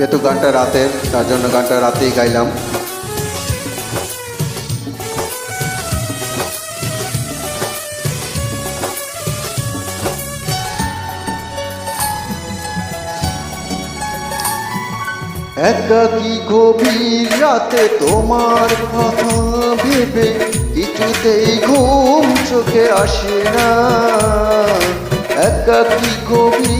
যেহেতু গানটা রাতের, তার জন্য গানটা রাতেই গাইলাম। একাকি গভীর রাতে তোমার কথা ভেবে কিছুতেই ঘুম চোখে আসে না। একাকি গভীর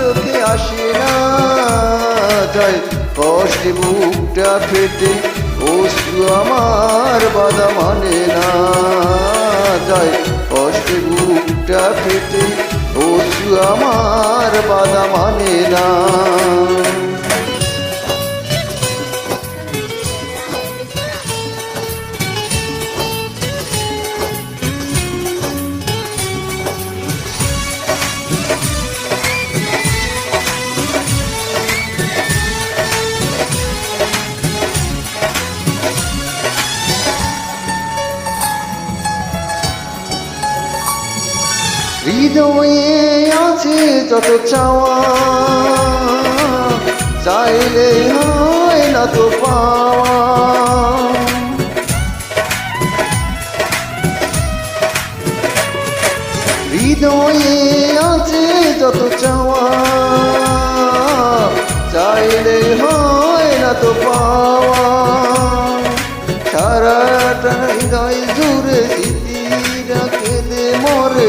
চোখে আসে না যাই কষ্টে বুকটা ফেটে, অশ্রু আমার বাধা মানে না যাই কষ্টে বুকটা ফেটে, অশ্রু আমার বাধা মানে না হৃদয়ে আছে যত চাওয়া, চাইলে হয় না তো পাওয়া। হৃদয়ে আছে যত চাওয়া, চাইলে হয় না তো পাওয়া। সারাটা হৃদয় জুড়ে স্মৃতিরা কেঁদে মরে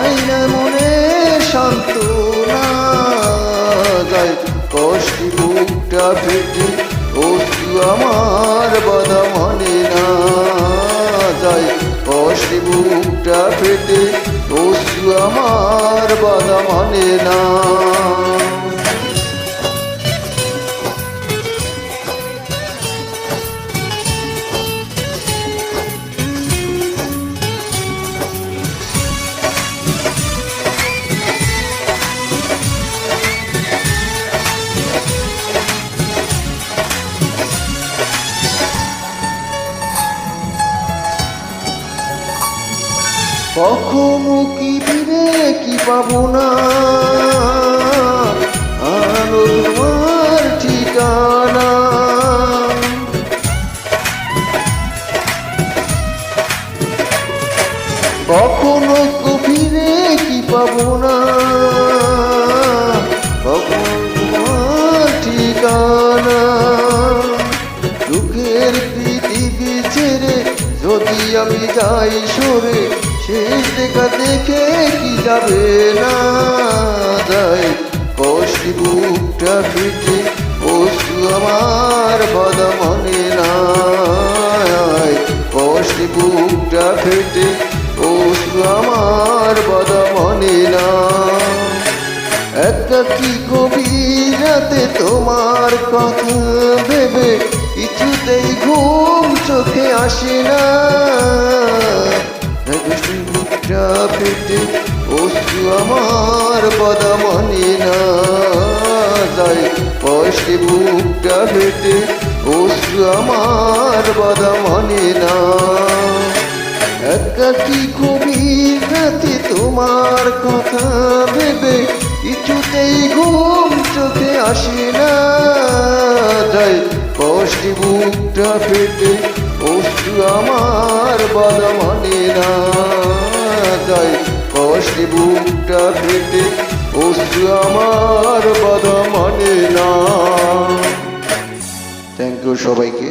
আইনা মনে শান্ত না যায়। কষ্টি বুকটা ফেটে, অশ্রু আমার বাধা মানে না যায়। কষ্ট বুকটা ফেটে, অশ্রু আমার বাধা মানে না কখনো কি ফিরে কি পাবো না? আলো তোমার ঠিকানা। কখনো কো ফিরে কি পাবো না? কখনো ঠিকানা। দুঃখের পৃথিবী যদি আমি যাই সরে শেষ দেখা দেখে কি যাবে না যাই কষ্টি বুকটা ফিটে অশ্রু আমার বাধা মনে না কষ্টি বুকটা ফেটে অশ্রু আমার বাধা মনে না একাকি গভীর রাতে তোমার কথা ভেবে কিছুতেই ঘুম চোখে আসে না। একটি ফেটে অশ্রু আমার বাধা মানে না যাই কষ্টে বুকটা ফেটে অশ্রু আমার বাধা মানে না। একাকি গভীর রাতে তোমার কথা ভেবে কিছুতেই ঘুম চোখে আসে না যাই কষ্টে বুকটা ফেটে অশ্রু আমার বাধা মানে না। যাই কষ্টে বুকটা ফেটে অশ্রু আমার বাধা মানে না। থ্যাংক ইউ সবাইকে।